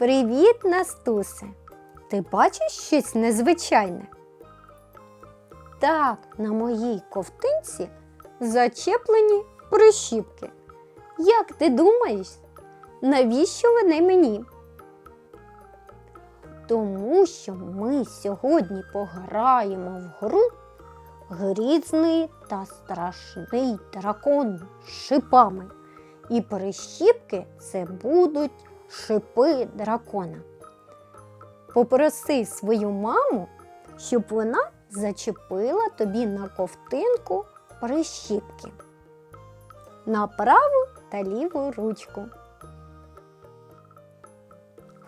Привіт, Настусе! Ти бачиш щось незвичайне? Так, на моїй ковтинці зачеплені прищіпки. Як ти думаєш, навіщо вони мені? Тому що ми сьогодні пограємо в гру Грізний та страшний дракон з шипами. І прищіпки це будуть шипи дракона. Попроси свою маму, щоб вона зачепила тобі на ковтинку прищіпки на праву та ліву ручку.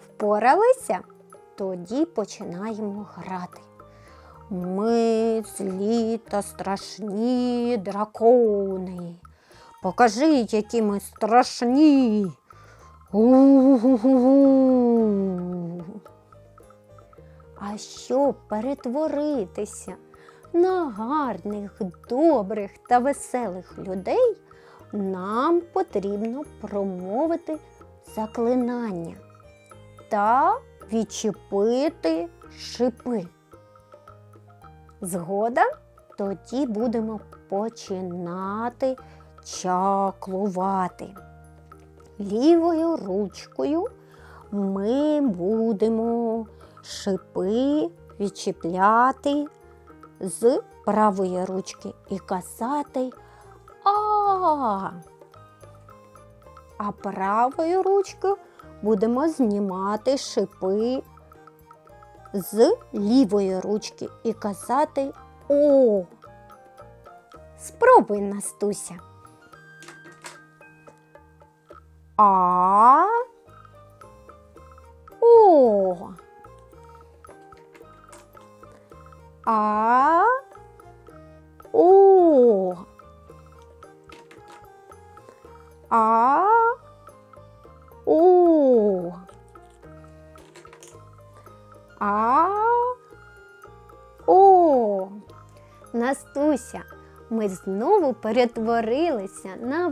Впоралися? Тоді починаємо грати. Ми злі та страшні дракони. Покажи, які ми страшні. У-гу-гу-гу. А щоб перетворитися на гарних, добрих та веселих людей, нам потрібно промовити заклинання та відчепити шипи. Згода? Тоді будемо починати чаклувати. Лівою ручкою ми будемо шипи відчіпляти з правої ручки і казати а. А правою ручкою будемо знімати шипи з лівої ручки і казати О. Спробуй, Настуся. А. А. Настуся, ми знову перетворилися на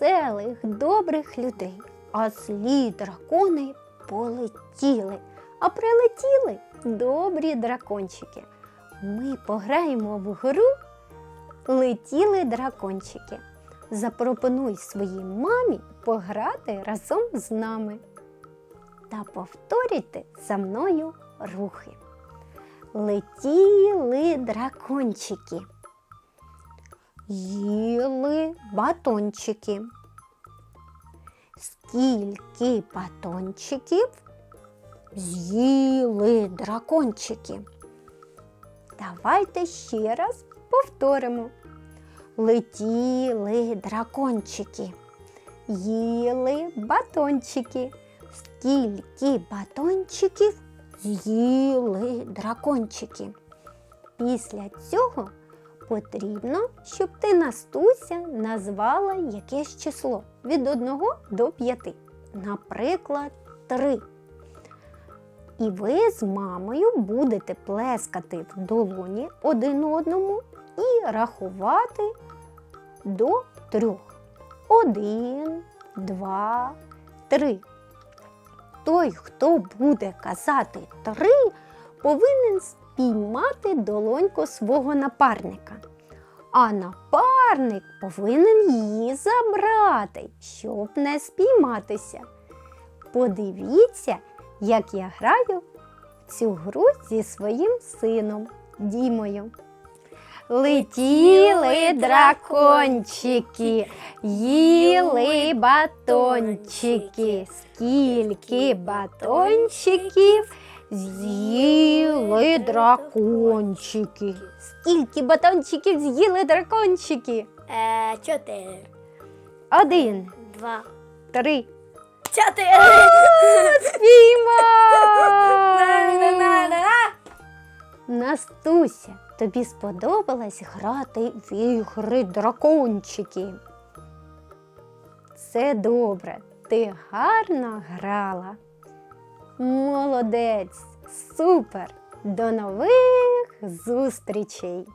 веселих, добрих людей, а злі дракони полетіли, а прилетіли добрі дракончики. Ми пограємо в гру Летіли дракончики. Запропонуй своїй мамі пограти разом з нами. Та повторюйте за мною рухи. Летіли дракончики. Їли батончики. Скільки батончиків з'їли дракончики? Давайте ще раз повторимо. Летіли дракончики, їли батончики. Скільки батончиків з'їли дракончики? Після цього потрібно, щоб ти Настуся назвала якесь число від 1 до 5. Наприклад, 3. І ви з мамою будете плескати в долоні один одному і рахувати до трьох. Один, два, три. Той, хто буде казати три, повинен спіймати долоньку свого напарника. А напарник повинен її забрати, щоб не спійматися. Подивіться, як я граю в цю гру зі своїм сином Дімою. Летіли дракончики, їли батончики. Скільки батончиків з'їли дракончики? Скільки батончиків з'їли дракончики? Е, чотири. Один, Два. три. Чотири. Спіймав! Настуся, тобі сподобалось грати в ігри дракончики. Це добре, ти гарно грала. Молодець, супер! До нових зустрічей!